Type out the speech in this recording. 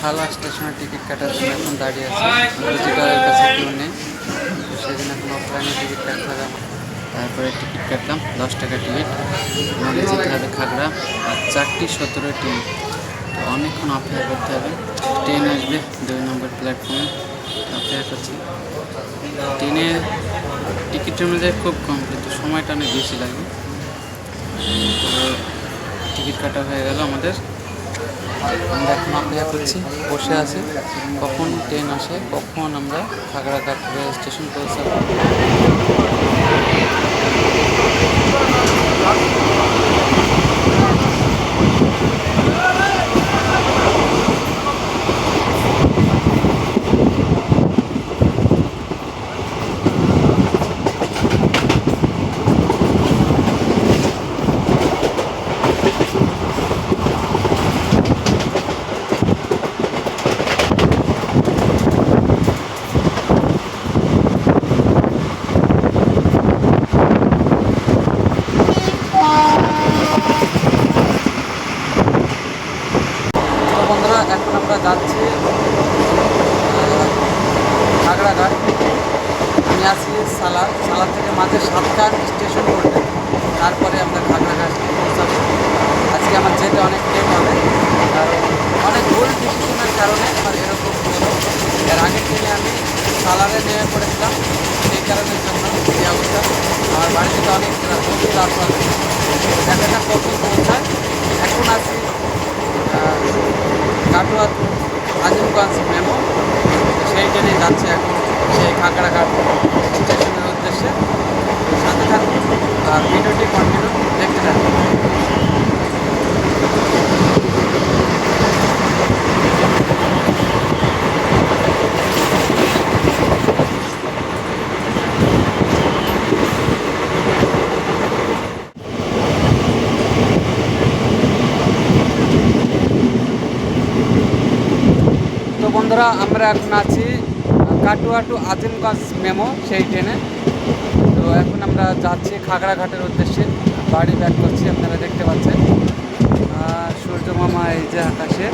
খালা স্টেশনের টিকিট কাটার জন্য এখন দাঁড়িয়ে আছে। ভিজিটারের কাছে কেউ নেই। সেদিন এখন অফলাইনে টিকিট কাটতে হবে। তারপরে টিকিট কাটলাম, দশ টাকা টিকিট। আমাদের যেতে হবে খাগড়া, আর চারটি সতেরো ট্রেন। তো অনেকক্ষণ অপেক্ষা করতে হবে। ট্রেন আসবে দুই নম্বর প্ল্যাটফর্মে অপেক্ষা করছি। ট্রেনে টিকিটের মধ্যে খুব কম, কিন্তু সময়টা অনেক বেশি লাগবে তো টিকিট কাটা হয়ে গেল আমাদের। আমরা এখন অপেক্ষা করছি, বসে আছি, কখন ট্রেন আসে, কখন আমরা খাগড়াঘাট রেল স্টেশন পৌঁছাবো তো বন্ধুরা এখন আমরা যাচ্ছি আহ, খাগড়াঘাট আমি আছি সালার সালার থেকে মাঝে সাতকার স্টেশন করবে তারপরে আমরা খাগড়াঘাট পৌঁছাবো। আজকে আমার যেতে অনেক লেট হবে, কারণ অনেক ভুল ডিসিশনের কারণে আমার এরকম এর আগের দিনে আমি সালারে নেমে পড়েছিলাম, সেই কারণের জন্য এই অবস্থা। আমার বাড়িতে তো অনেক গভীর হবে দেখা যাক কখন পৌঁছায়। এখন আছি কাটোয়া আজিমগঞ্জ মেমো। সেই ট্রেনে যাচ্ছে এখন সেই খাগড়াঘাট স্টেশনের উদ্দেশ্যে। সাথে থাকুন, আর ভিডিওটি কন্টিনিউ দেখতে থাকুন তো বন্ধুরা, আমরা এখন আছি কাটুয়া টু আজিমগঞ্জ মেমো, সেই ট্রেনে। তো এখন আমরা যাচ্ছি খাগড়াঘাটের উদ্দেশ্যে। বাড়ি ব্যাক করছি, আপনারা দেখতে পাচ্ছেন। সূর্য মামা এই যে আকাশে।